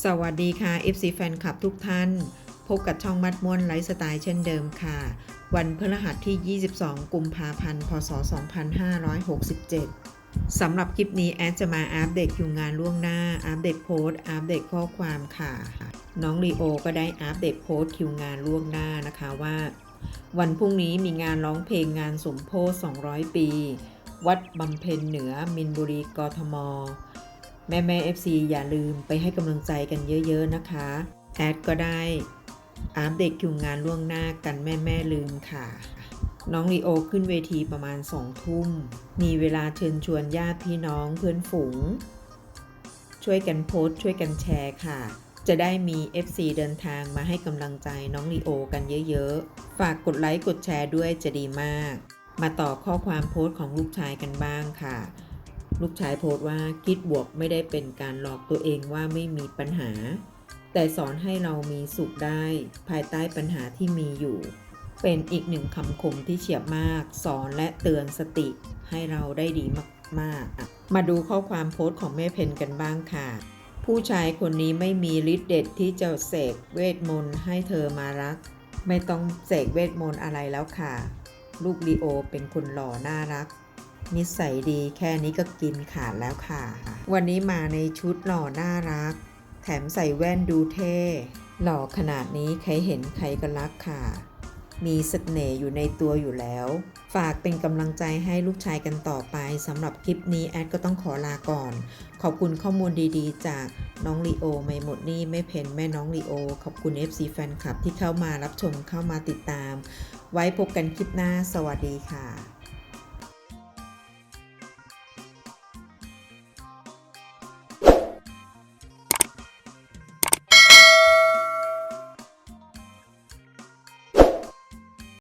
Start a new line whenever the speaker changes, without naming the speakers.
สวัสดีค่ะ FC แฟนคลับทุกท่าน พบกับช่องมัดม่วนไลฟ์สไตล์เช่นเดิมค่ะ วันพฤหัสที่ 22 กุมภาพันธ์ พศ 2567 สำหรับคลิปนี้แอดจะมาอัปเดตคิวงานล่วงหน้า อัปเดตโพสต์ อัปเดตข้อความค่ะ น้องลีโอก็ได้อัปเดตโพสต์คิวงานล่วงหน้านะคะว่า วันพรุ่งนี้มีงานร้องเพลงงานสมโพธิ200 ปี วัดบำเพ็ญเหนือมินบุรีกทม แม่แม่ FC อย่าลืมไปให้กำลังใจกันเยอะๆนะคะ แอดก็ได้อัปเดตคิวงานล่วงหน้ากันแม่แม่ๆลืมค่ะ น้องลีโอขึ้นเวทีประมาณสองทุ่ม มีเวลาเชิญชวนญาติพี่น้องเพื่อนฝูง ช่วยกันโพสต์ช่วยกันแชร์ค่ะ จะได้มี FC เดินทางมาให้กำลังใจน้องลีโอกันเยอะๆ ฝากกดไลค์กดแชร์ด้วยจะดีมาก มาต่อข้อความโพสต์ของลูกชายกันบ้างค่ะ ลูกชายโพสต์ว่าคิดบวกไม่ได้เป็นการหลอกตัวเองว่าไม่มีปัญหา แต่สอนให้เรามีสุขได้ ภายใต้ปัญหาที่มีอยู่ เป็นอีกหนึ่งคำคมที่เฉียบมาก สอนและเตือนสติให้เราได้ดีมากๆ มาดูข้อความโพสต์ของแม่เพนกันบ้างค่ะ ผู้ชายคนนี้ไม่มีฤทธิ์เด็ดที่จะเสกเวทมนต์ให้เธอมารัก ไม่ต้องเสกเวทมนต์อะไรแล้วค่ะ ลูกลีโอเป็นคนหล่อน่ารัก นิสัยดีแค่นี้ก็กินขาดแล้วค่ะ วันนี้มาในชุดหล่อน่ารัก แถมใส่แว่นดูเท่ หล่อขนาดนี้ใครเห็นใครก็รักค่ะ มีเสน่ห์อยู่ในตัวอยู่แล้ว ฝากเป็นกำลังใจให้ลูกชายกันต่อไปสำหรับคลิปนี้แอดก็ต้องขอลาก่อน ขอบคุณข้อมูลดีๆ จากน้องลีโอไม่หมดนี่ไม่เพนแม่น้องลีโอ ขอบคุณ FC แฟนคลับที่เข้ามารับชมเข้ามาติดตาม ไว้พบกันคลิปหน้าสวัสดีค่ะ